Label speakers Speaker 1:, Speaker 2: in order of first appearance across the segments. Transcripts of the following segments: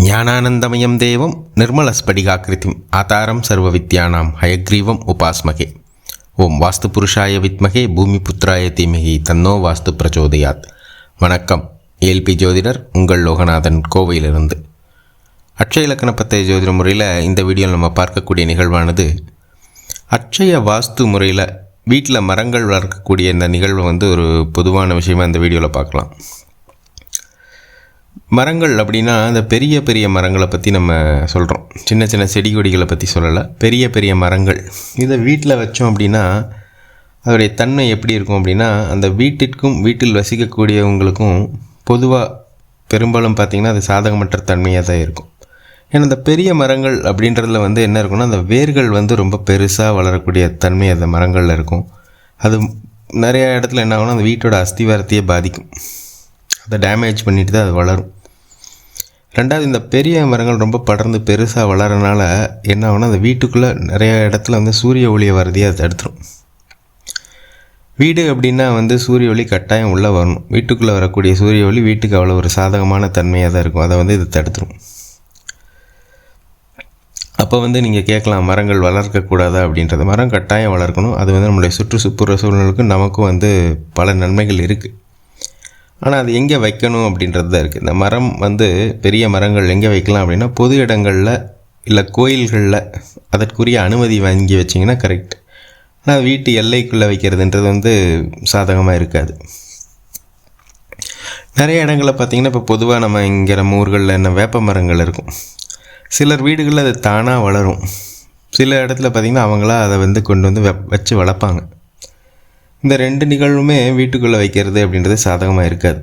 Speaker 1: ஞானானந்தமயம் தேவம் நிர்மலஸ்படிகாக்கிருதிம் ஆதாரம் சர்வ வித்யானாம் ஹயக்ரீவம் உபாஸ்மகே. ஓம் வாஸ்து புருஷாய வித்மகே பூமி புத்திராய தீமகி தன்னோ வாஸ்து பிரச்சோதயாத். வணக்கம். ஏல்பி ஜோதிடர் உங்கள் லோகநாதன் கோவையிலிருந்து. அட்சய இலக்கண பத்தய ஜோதிட முறையில் இந்த வீடியோவில் நம்ம பார்க்கக்கூடிய நிகழ்வானது அட்சய வாஸ்து முறையில் வீட்டில் மரங்கள் வளர்க்கக்கூடிய இந்த நிகழ்வை வந்து ஒரு பொதுவான விஷயமாக இந்த வீடியோவில் பார்க்கலாம். மரங்கள் அப்படின்னா அந்த பெரிய பெரிய மரங்களை பற்றி நம்ம சொல்கிறோம் சின்ன சின்ன செடி கொடிகளை பற்றி சொல்லலை. பெரிய பெரிய மரங்கள். இதை வீட்டில் வச்சோம் அப்படின்னா அதோடைய தன்மை எப்படி இருக்கும் அப்படின்னா அந்த வீட்டிற்கும் வீட்டில் வசிக்கக்கூடியவங்களுக்கும் பொதுவாக பெரும்பாலும் பார்த்திங்கன்னா அது சாதகமற்ற தன்மையாக தான் இருக்கும். ஏன்னா அந்த பெரிய மரங்கள் அப்படின்றதுல வந்து என்ன இருக்குன்னா அந்த வேர்கள் வந்து ரொம்ப பெருசாக வளரக்கூடிய தன்மை அந்த மரங்களில் இருக்கும். அது நிறையா இடத்துல என்ன ஆகும்னா அந்த வீட்டோட அஸ்திவாரத்தையே பாதிக்கும். அதை டேமேஜ் பண்ணிட்டு தான் அது வளரும். ரெண்டாவது இந்த பெரிய மரங்கள் ரொம்ப படர்ந்து பெருசாக வளரனால என்ன ஆகுனா அந்த வீட்டுக்குள்ளே நிறைய இடத்துல வந்து சூரிய ஒளியை வரதையே அதை தடுத்துரும். வீடு அப்படின்னா வந்து சூரிய ஒளி கட்டாயம் உள்ளே வரணும். வீட்டுக்குள்ளே வரக்கூடிய சூரிய ஒளி வீட்டுக்கு அவ்வளோ ஒரு சாதகமான தன்மையாக தான் இருக்கும். அதை வந்து இது தடுத்துரும். அப்போ வந்து நீங்கள் கேட்கலாம் மரங்கள் வளர்க்கக்கூடாதா அப்படின்றது. மரம் கட்டாயம் வளர்க்கணும். அது வந்து நம்மளுடைய சுற்றுச்சுப்புற சூழ்நிலைக்கும் நமக்கும் வந்து பல நன்மைகள் இருக்குது ஆனால் அது எங்கே வைக்கணும் அப்படின்றது தான் இருக்குது இந்த மரம் வந்து பெரிய மரங்கள் எங்கே வைக்கலாம் அப்படின்னா பொது இடங்களில் இல்லை கோயில்களில் அதற்குரிய அனுமதி வாங்கி வச்சிங்கன்னா கரெக்ட் ஆனால் வீட்டு எல்லைக்குள்ளே வைக்கிறதுன்றது வந்து சாதகமாக இருக்காது. நிறைய இடங்களில் பார்த்திங்கன்னா இப்போ பொதுவாக நம்ம இங்கே நம்ம ஊர்களில் என்ன வேப்ப மரங்கள் இருக்கும். சிலர் வீடுகளில் அது தானாக வளரும். சில இடத்துல பார்த்திங்கன்னா அவங்களா அதை வந்து கொண்டு வந்து வெ வச்சு வளர்ப்பாங்க. இந்த ரெண்டு நிகழ்வுமே வீட்டுக்குள்ளே வைக்கிறது அப்படின்றது சாதகமாக இருக்காது.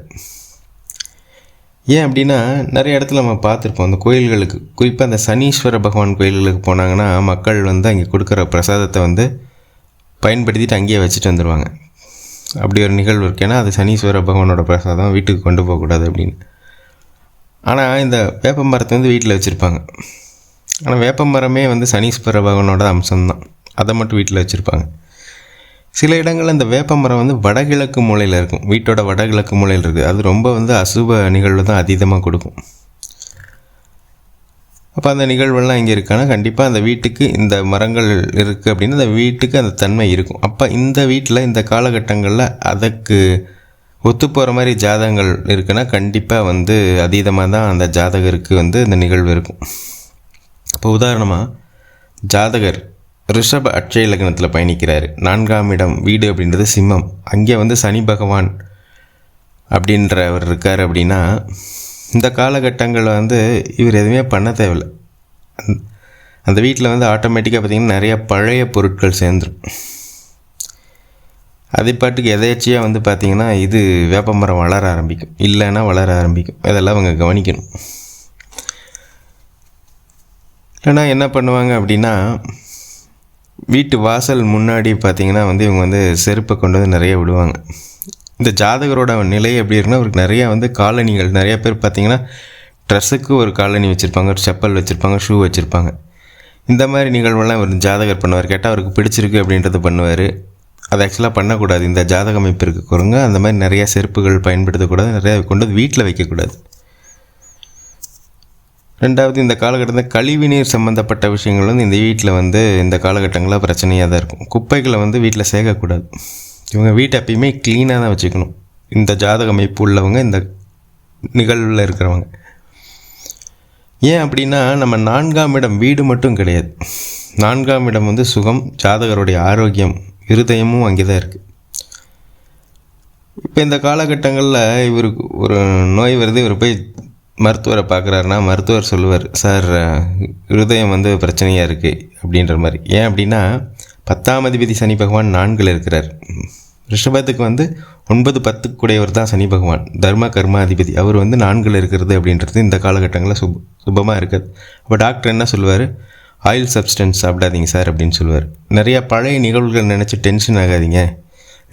Speaker 1: ஏன் அப்படின்னா நிறைய இடத்துல நம்ம பார்த்துருப்போம் அந்த கோயில்களுக்கு குறிப்பாக அந்த சனீஸ்வர பகவான் கோயில்களுக்கு போனாங்கன்னா மக்கள் வந்து அங்கே கொடுக்குற பிரசாதத்தை வந்து பயன்படுத்திட்டு அங்கேயே வச்சுட்டு வந்துடுவாங்க அப்படி ஒரு நிகழ்வு இருக்கு. ஏன்னா அது சனீஸ்வர பகவானோட பிரசாதம் வீட்டுக்கு கொண்டு போகக்கூடாது அப்படின்னு. ஆனால் இந்த வேப்ப மரத்தை வந்து வீட்டில் வச்சுருப்பாங்க. ஆனால் வேப்ப மரமே வந்து சனீஸ்வர பகவானோட அம்சம்தான். அதை மட்டும் வீட்டில் வச்சுருப்பாங்க. சில இடங்களில் இந்த வேப்ப மரம் வந்து வடகிழக்கு மூலையில் இருக்கும். வீட்டோட வடகிழக்கு மூலையில் இருக்குது அது ரொம்ப வந்து அசுப நிகழ்வு தான் அதீதமாக கொடுக்கும். அப்போ அந்த நிகழ்வெல்லாம் இங்கே இருக்கானா? கண்டிப்பாக அந்த வீட்டுக்கு இந்த மரங்கள் இருக்குது அப்படின்னு அந்த வீட்டுக்கு அந்த தன்மை இருக்கும். அப்போ இந்த வீட்டில் இந்த காலகட்டங்களில் அதுக்கு ஒத்து போகிற மாதிரி ஜாதகங்கள் இருக்குன்னா கண்டிப்பாக வந்து அதீதமாக தான் அந்த ஜாதகருக்கு வந்து இந்த நிகழ்வு இருக்கும். இப்போ உதாரணமாக ஜாதகர் ரிஷப அட்சய லக்னத்தில் பயணிக்கிறார். நான்காம் இடம் வீடு அப்படின்றது சிம்மம். அங்கே வந்து சனி பகவான் அப்படின்றவர் இருக்கார் அப்படின்னா இந்த காலகட்டங்களில் வந்து இவர் எதுவுமே பண்ண தேவையில்லை. அந்த வீட்டில் வந்து ஆட்டோமேட்டிக்காக பார்த்திங்கன்னா நிறையா பழைய பொருட்கள் சேர்ந்துடும் அதே பாட்டுக்கு எதேச்சியாக வந்து பார்த்திங்கன்னா இது வேப்பமரம் வளர ஆரம்பிக்கும். இல்லைன்னா வளர ஆரம்பிக்கும். இதெல்லாம் அவங்க கவனிக்கணும். இல்லைன்னா என்ன பண்ணுவாங்க அப்படின்னா வீட்டு வாசல் முன்னாடி பார்த்திங்கன்னா வந்து இவங்க வந்து செருப்பை கொண்டு வந்து நிறைய விடுவாங்க. இந்த ஜாதகரோட நிலை எப்படி இருக்குன்னா அவருக்கு நிறையா வந்து காலணிகள் நிறைய பேர் பார்த்திங்கன்னா ட்ரெஸ்ஸுக்கு ஒரு காலனி வச்சுருப்பாங்க ஒரு செப்பல் வச்சுருப்பாங்க ஷூ வச்சுருப்பாங்க. இந்த மாதிரி நிகழ்வெல்லாம் ஒரு ஜாதகர் பண்ணுவார். கேட்டால் அவருக்கு பிடிச்சிருக்கு அப்படின்றத பண்ணுவார். அது ஆக்சுவலாக பண்ணக்கூடாது. இந்த ஜாதக அமைப்பு இருக்க. அந்த மாதிரி நிறையா செருப்புகள் பயன்படுத்தக்கூடாது. நிறையா கொண்டு வந்து வீட்டில் வைக்கக்கூடாது. ரெண்டாவது இந்த காலகட்டத்தில் கழிவுநீர் சம்மந்தப்பட்ட விஷயங்கள் வந்து இந்த வீட்டில் வந்து இந்த காலகட்டங்களில் பிரச்சனையாக தான் இருக்கும். குப்பைகளை வந்து வீட்டில் சேர்க்கக்கூடாது இவங்க வீட்டை எப்பயுமே க்ளீனாக தான் வச்சுக்கணும். இந்த ஜாதக அமைப்பு உள்ளவங்க இந்த நிகழ்வில் இருக்கிறவங்க. ஏன் அப்படின்னா நம்ம நான்காம் இடம் வீடு மட்டும் கிடையாது. நான்காம் இடம் வந்து சுகம் ஜாதகருடைய ஆரோக்கியம் இருதயமும் அங்கே தான் இருக்குது இப்போ இந்த காலகட்டங்களில் இவருக்கு ஒரு நோய் வருது இவர் போய் மருத்துவரை பார்க்குறாருன்னா மருத்துவர் சொல்லுவார் சார் ஹிருதயம் வந்து பிரச்சனையாக இருக்குது அப்படின்ற மாதிரி. ஏன் அப்படின்னா பத்தாம் அதிபதி சனி பகவான் நான்கில் இருக்கிறார். ரிஷபத்துக்கு வந்து ஒன்பது பத்துக்குடையவர் தான் சனி பகவான். தர்ம கர்மாதிபதி அவர் வந்து நான்கில் இருக்கிறது அப்படின்றது இந்த காலகட்டங்களில் சுப் சுபமாக இருக்காது. அப்போ டாக்டர் என்ன சொல்லுவார்? ஆயில் சப்ஸ்டன்ஸ் சாப்பிடாதீங்க சார் அப்படின்னு சொல்லுவார். நிறையா பழைய நிகழ்வுகள் நினச்சி டென்ஷன் ஆகாதீங்க.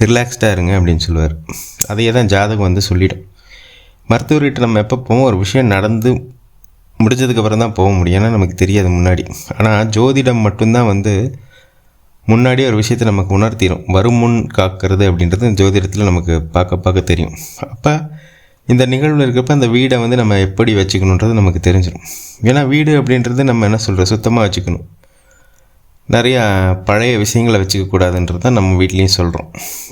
Speaker 1: ரிலாக்ஸ்டாக இருங்க அப்படின்னு சொல்லுவார். அதையே தான் ஜாதகம் வந்து மருத்துவர்கிட்ட நம்ம எப்போ போவோம்? ஒரு விஷயம் நடந்து முடிஞ்சதுக்கப்புறம் தான் போக முடியும். ஏன்னா நமக்கு தெரியாது முன்னாடி. ஆனால் ஜோதிடம் மட்டும்தான் வந்து முன்னாடி ஒரு விஷயத்தை நமக்கு உணர்த்திடும் வரும் முன் காக்கிறது அப்படின்றது ஜோதிடத்தில் நமக்கு பார்க்க பார்க்க தெரியும். அப்போ இந்த நிகழ்வில் இருக்கிறப்ப அந்த வீடை வந்து நம்ம எப்படி வச்சுக்கணுன்றது நமக்கு தெரிஞ்சிடும் ஏன்னா வீடு அப்படின்றது நம்ம என்ன சொல்கிறோம் சுத்தமாக வச்சுக்கணும். நிறையா பழைய விஷயங்களை வச்சுக்கக்கூடாதுன்றது தான் நம்ம வீட்லேயும் சொல்கிறோம்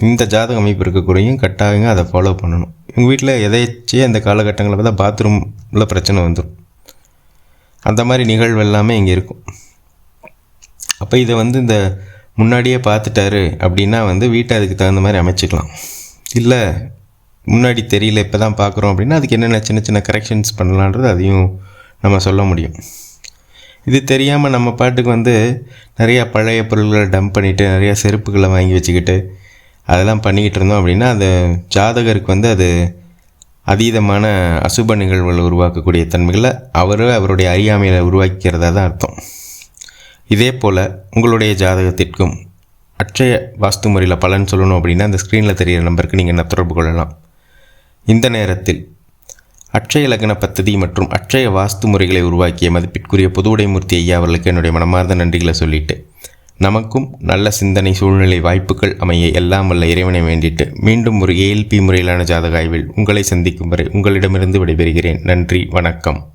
Speaker 1: இந்த ஜாதக அமைப்பு இருக்கக்கூடியும் கட்டாயங்க அதை ஃபாலோ பண்ணணும். எங்கள் வீட்டில் எதாச்சும் அந்த காலகட்டங்களில் பார்த்தா பாத்ரூமில் பிரச்சனை வந்துடும் அந்த மாதிரி நிகழ்வு எல்லாமே இங்கே இருக்கும். அப்போ இதை வந்து இந்த முன்னாடியே பார்த்துட்டாரு அப்படின்னா வந்து வீட்டை அதுக்கு தகுந்த மாதிரி அமைச்சிக்கலாம். இல்லை முன்னாடி தெரியல இப்போ தான் பார்க்குறோம் அப்படின்னா அதுக்கு என்னென்ன சின்ன சின்ன கரெக்ஷன்ஸ் பண்ணலான்றது அதையும் நம்ம சொல்ல முடியும். இது தெரியாமல் நம்ம பாட்டுக்கு வந்து நிறையா பழைய பொருள்களை டம்ப் பண்ணிவிட்டு நிறையா செருப்புகளை வாங்கி வச்சுக்கிட்டு அதெல்லாம் பண்ணிக்கிட்டு இருந்தோம் அப்படின்னா அந்த ஜாதகருக்கு வந்து அது அதீதமான அசுப நிகழ்வுகளை உருவாக்கக்கூடிய தன்மைகளை அவர் அவருடைய அறியாமையில் உருவாக்கிறதா தான் அர்த்தம். இதே போல் உங்களுடைய ஜாதகத்திற்கும் அட்சய வாஸ்து முறையில் பலன் சொல்லணும் அப்படின்னா அந்த ஸ்க்ரீனில் தெரிகிற நம்பருக்கு நீங்கள் என்ன தொடர்பு கொள்ளலாம்? இந்த நேரத்தில் அட்சய லக்ன பத்ததி மற்றும் அட்சய வாஸ்து முறைகளை உருவாக்கிய மதிப்பிற்குரிய புதுவுடைமூர்த்தி ஐயா அவர்களுக்கு என்னுடைய மனமார்ந்த நன்றிகளை சொல்லிட்டு நமக்கும் நல்ல சிந்தனை சூழ்நிலை வாய்ப்புகள் அமைய எல்லாம் வல்ல இறைவனை வேண்டிட்டு மீண்டும் ஒரு ஏஎல்பி முறையிலான ஜாதக ஆய்வில் உங்களை சந்திக்கும் வரை உங்களிடமிருந்து விடைபெறுகிறேன். நன்றி வணக்கம்.